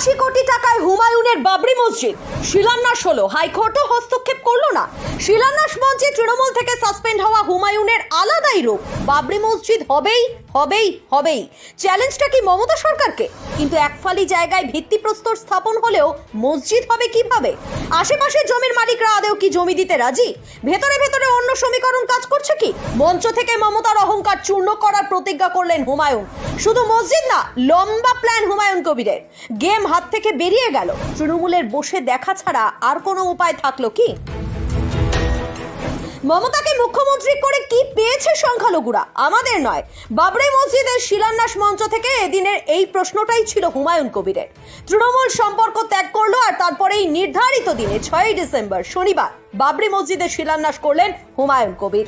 আশি কোটি টাকায় হুমায়ুনের বাবরি মসজিদ। শিলান্যাস হলো। হাইকোর্টও হস্তক্ষেপ করল না। শিলান্যাস মঞ্চে তৃণমূল থেকে সাসপেন্ড হওয়া হুমায়ুনের আলাদাই রূপ। বাবরি মসজিদ হবেই হবেই হবেই। চ্যালেঞ্জটা কি মমতা সরকারকে? কিন্তু একফালি জায়গায় ভিত্তিপ্রস্তর স্থাপন হলেও মসজিদ হবে কীভাবে? আশেপাশের জমির মালিকরা আদেও কি জমি দিতে রাজি? ভেতরে ভেতরে অন্য সমীকরণ কাজ করছে কি? মঞ্চ থেকে মমতার অহংকার চূর্ণ করার প্রতিজ্ঞা করলেন হুমায়ুন। শুধু মসজিদ না, লম্বা প্ল্যান হুমায়ুন কবিরের। গেম হাত থেকে বেরিয়ে গেল। তৃণমূলের বসে দেখা ছাড়া আর কোনো উপায় থাকল কি? মমতাকে মুখ্যমন্ত্রী করে কি পেয়েছে সংখ্যালঘুরা? আমাদের নয়। বাবরে মসজিদের শিলান্যাস মঞ্চ থেকে এদিনের এই প্রশ্নটাই ছিল হুমায়ুন কবিরের। তৃণমূল সম্পর্ক ত্যাগ করল আর তারপরে এই নির্ধারিত দিনে ছয়ই ডিসেম্বর শনিবার বাবরি মসজিদের শিলান্যাস করলেন হুমায়ুন কবির।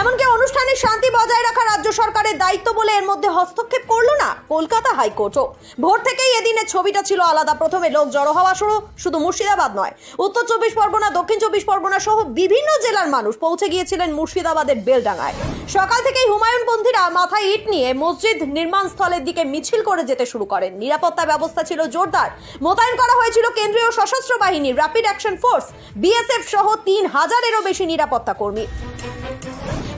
এমনকি অনুষ্ঠানে শান্তি বজায় রাখা রাজ্য সরকারের দায়িত্ব বলে এর মধ্যে হস্তক্ষেপ করল না কলকাতা হাইকোর্টও। ভোর থেকেই এদিনের ছবিটা ছিল আলাদা। প্রথমে লোক জড়ো হওয়া শুরু, শুধু মুর্শিদাবাদ নয়, উত্তর চব্বিশ পরগনা, দক্ষিণ চব্বিশ পরগনা সহ বিভিন্ন জেলার মানুষ পৌঁছে গিয়েছিলেন মুর্শিদাবাদের বেলডাঙ্গায়। সকাল থেকেই হুমায়ুন হুমায়ুনপন্থীরা মাথায় ইট নিয়ে মসজিদ নির্মাণ স্থলের দিকে মিছিল করে যেতে শুরু করেন। নিরাপত্তা ব্যবস্থা ছিল জোরদার। মোতায়েন করা হয়েছিল কেন্দ্রীয় সশস্ত্র বাহিনী র্যাপিড অ্যাকশন ফোর্স বিএসএফ সহ তিন হাজারেরও বেশি নিরাপত্তা কর্মী।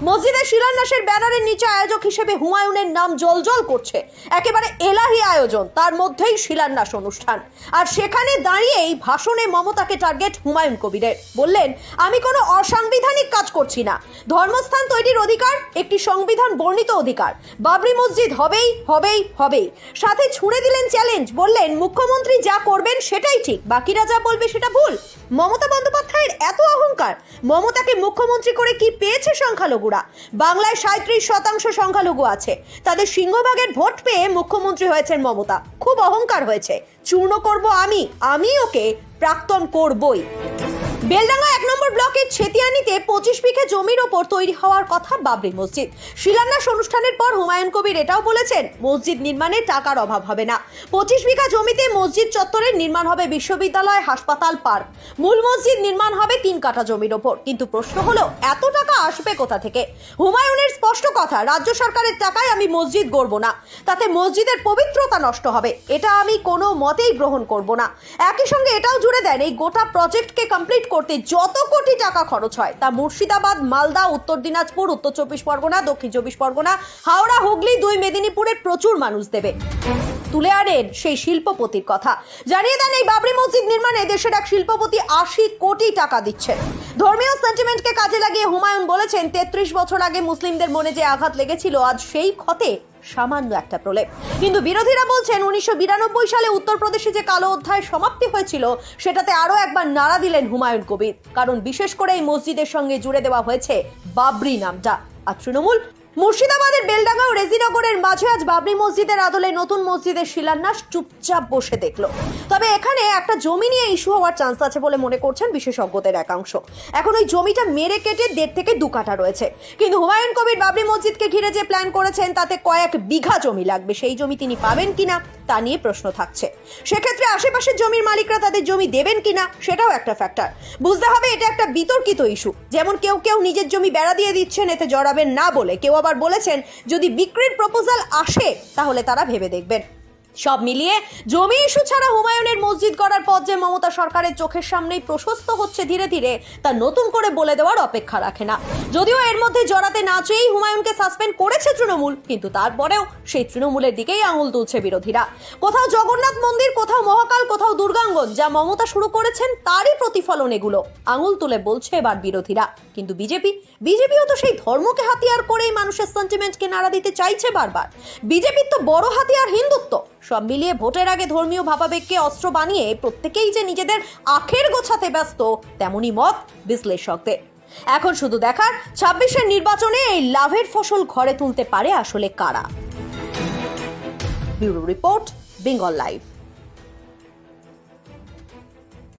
মসজিদের শিলান্যাসের ব্যানারের নিচে আয়োজক হিসেবে হুমায়ুনের নাম জলজল করছে। একেবারে এলাহি আয়োজন, তার মধ্যেই শিলান্যাস অনুষ্ঠান। আর সেখানে দাঁড়িয়েই ভাষণে মমতাকে টার্গেট হুমায়ুন কবিরের। বললেন, আমি কোনো অসাংবিধানিক কাজ করছি না। ধর্মস্থান তৈরির অধিকার একটি সংবিধান বর্ণিত অধিকার। বাবরি মসজিদ হবেই হবেই হবেই। সাথে ছুঁড়ে দিলেন চ্যালেঞ্জ বললেন, মুখ্যমন্ত্রী যা করবেন সেটাই ঠিক, বাকিরা যা বলবে সেটা ভুল। মমতা বন্দ্যোপাধ্যায়ের এত অহংকার, মমতাকে মুখ্যমন্ত্রী করে কি পেয়েছে সংখ্যালঘুরা? বাংলায় সাঁত্রিশ শতাংশ সংখ্যালঘু আছে। তাদের সিংহভাগের ভোট পেয়ে মুখ্যমন্ত্রী হয়েছেন মমতা। খুব অহংকার হয়েছে। চূর্ণ করব আমি আমি ওকে, প্রাক্তন করবই। বেলডাঙ্গা এক নম্বর ব্লকের ছেতিয়ানিতে পঁচিশ বিঘে জমির ওপর তৈরি হওয়ার কথা বাবরি মসজিদ। শিলান্যাস অনুষ্ঠানের পর হুমায়ুন কবির এটাও বলেছেন, মসজিদ নির্মাণে টাকার অভাব হবে না। পঁচিশ বিঘা জমিতে মসজিদ চত্বরের নির্মাণ হবে বিশ্ববিদ্যালয়, হাসপাতাল, পার্ক। মূল মসজিদ নির্মাণ হবে তিন কাঠা জমির ওপর। কিন্তু প্রশ্ন হলো, এত টাকা আসবে কোথা থেকে? হুমায়ুনের স্পষ্ট কথা, রাজ্য সরকারের টাকায় আমি মসজিদ গড়ব না। তাতে মসজিদের পবিত্রতা নষ্ট হবে। এটা আমি কোনো মতেই গ্রহণ করব না। একই সঙ্গে এটাও জুড়ে দেন, এই গোটা প্রজেক্টকে কমপ্লিট করতে যত কোটি টাকা খরচ হয়, তা মুর্শিদাবাদ, মালদা, উত্তর দিনাজপুর, উত্তর চব্বিশ পরগনা, দক্ষিণ চব্বিশ পরগনা, হাওড়া, হুগলি, দুই মেদিনীপুরের প্রচুর মানুষ দেবে। তুলে আনেন সেই শিল্পপতির কথা। জানিয়ে দেন এই বাবরি মসজিদ নির্মাণে দেশের এক শিল্পপতি আশি কোটি টাকা দিচ্ছেন। ধর্মীয় সেন্টিমেন্টকে কাজে লাগিয়ে হুমায়ুন বলেছেন, তেত্রিশ বছর আগে মুসলিমদের মনে যে আঘাত লেগেছিল, আজ সেই ক্ষতে সামান্য একটা প্রলেপ। কিন্তু বিরোধীরা বলছেন, উনিশশো বিরানব্বই সালে উত্তরপ্রদেশে যে কালো অধ্যায় সমাপ্তি হয়েছিল, সেটাতে আরও একবার নাড়া দিলেন হুমায়ুন কবির। কারণ বিশেষ করে এই মসজিদের সঙ্গে জুড়ে দেওয়া হয়েছে বাবরি নামটা। আর তৃণমূল, মুর্শিদাবাদের বেলডাঙ্গা ও রেজিনগরের মাঝে আজ বাবরি মসজিদের আদলে নতুন মসজিদের শিলান্যাস চুপচাপ বসে দেখল। তবে এখানে একটা জমি নিয়ে ইস্যু হওয়ার চান্স আছে বলে মনে করছেন বিশেষজ্ঞদের একাংশ। এখন ওই জমিটা মেরে কেটে দেড় থেকে দু কাঠা রয়েছে। কিন্তু হুমায়ুন কবির বাবরি মসজিদকে ঘিরে যে প্ল্যান করেছেন, তাতে কয়েক বিঘা জমি লাগবে। সেই জমি তিনি পাবেন কিনা, তা নিয়ে প্রশ্ন থাকছে। সেক্ষেত্রে আশেপাশের জমির মালিকরা তাদের জমি দেবেন কিনা, সেটাও একটা ফ্যাক্টর বুঝতে হবে এটা একটা বিতর্কিত ইস্যু যেমন কেউ কেউ নিজের জমি বেড়া দিয়ে দিচ্ছেন, এতে জড়াবেন না বলে। কেউ আবার বলেছেন, যদি বিক্রির প্রপোজাল আসে, তাহলে তারা ভেবে দেখবেন। সব মিলিয়ে জমি ইস্যু ছাড়া হুমায়ুনের মসজিদ গড়ার পথ যে মমতা সরকারের চোখের সামনেই প্রশস্ত হচ্ছে ধীরে ধীরে, তা নতুন করে বলে দেওয়ার অপেক্ষা রাখে না। যদিও এর মধ্যে জড়াতে না চেয়েই হুমায়ুনকে সাসপেন্ড করেছে তৃণমূল, কিন্তু তারপরেও সেই তৃণমূলের দিকেই আঙুল তুলছে বিরোধীরা। কোথাও জগন্নাথ মন্দির, কোথাও মহাকাল, কোথাও দুর্গাঙ্গন, যা মমতা শুরু করেছেন তারই প্রতিফলন এগুলো, আঙুল তুলে বলছে এবার বিরোধীরা। কিন্তু বিজেপি, বিজেপিও তো সেই ধর্মকে হাতিয়ার করেই মানুষের সেন্টিমেন্টকে নাড়া দিতে চাইছে বারবার। বিজেপির তো বড় হাতিয়ার হিন্দুত্ব সব মিলিয়ে ভোটের আগে ধর্মীয় ভাবাবেগকে অস্ত্র বানিয়ে প্রত্যেকেই যে নিজেদের আখের গোছাতে ব্যস্ত, তেমনই মত বিশ্লেষকদের। এখন শুধু দেখার, ছাব্বিশের নির্বাচনে এই লাভের ফসল ঘরে তুলতে পারে আসলে কারা? Bureau report, Bengal live.